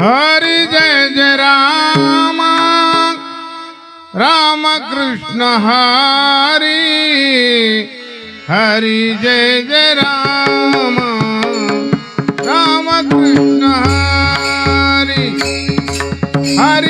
Hari Jay Jay Ram Ram Krishna Hari Hari Jay Jay Ram Ram Krishna Hari Hari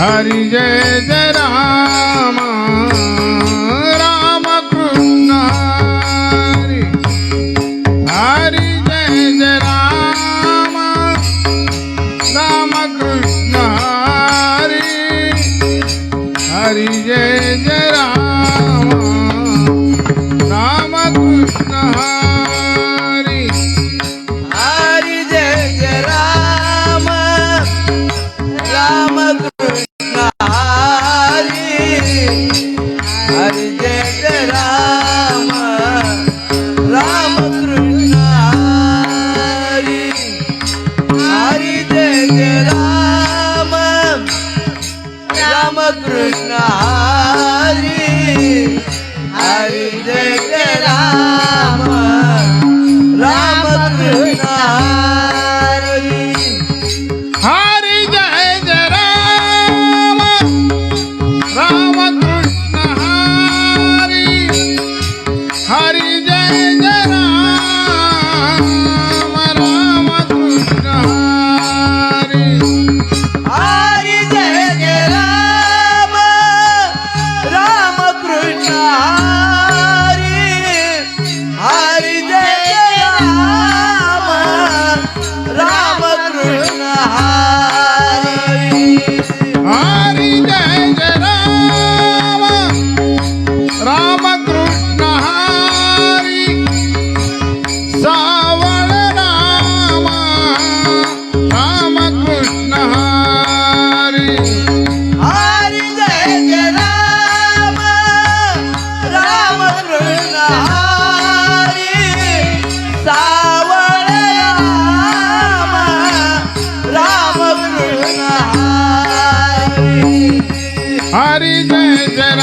Hari Jai Jai Krishna Hari Hari Jai Ram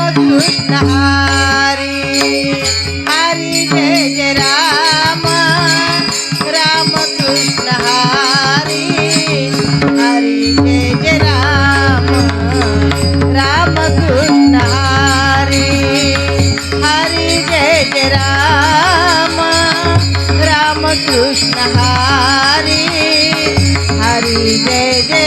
Ramakrishna Hari Hari Jaya Jaya Rama Ramakrishna Hari Hari Jaya Jaya Rama Ramakrishna Hari Hari Jaya Jaya Rama Ramakrishna Hari Hari Jaya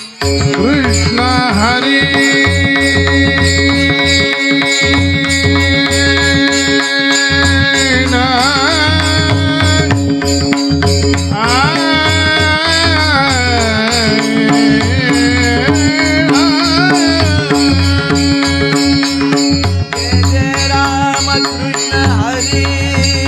Krishna Hari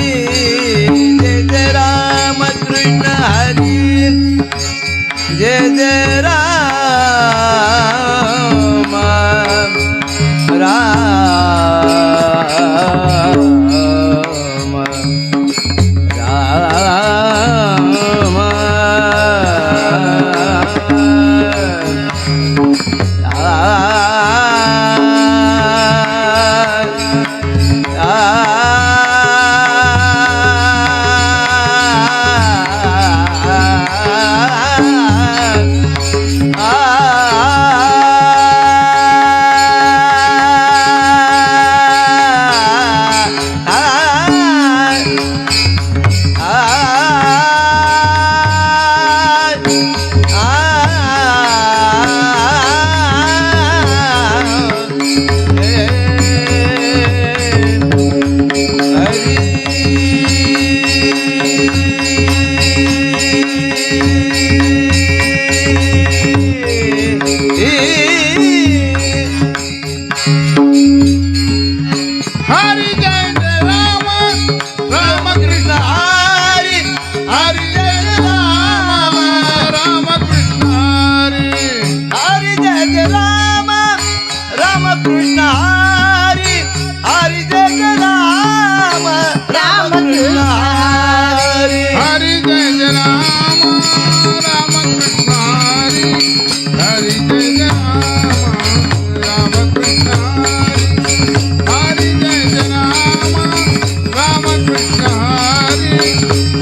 Krishna.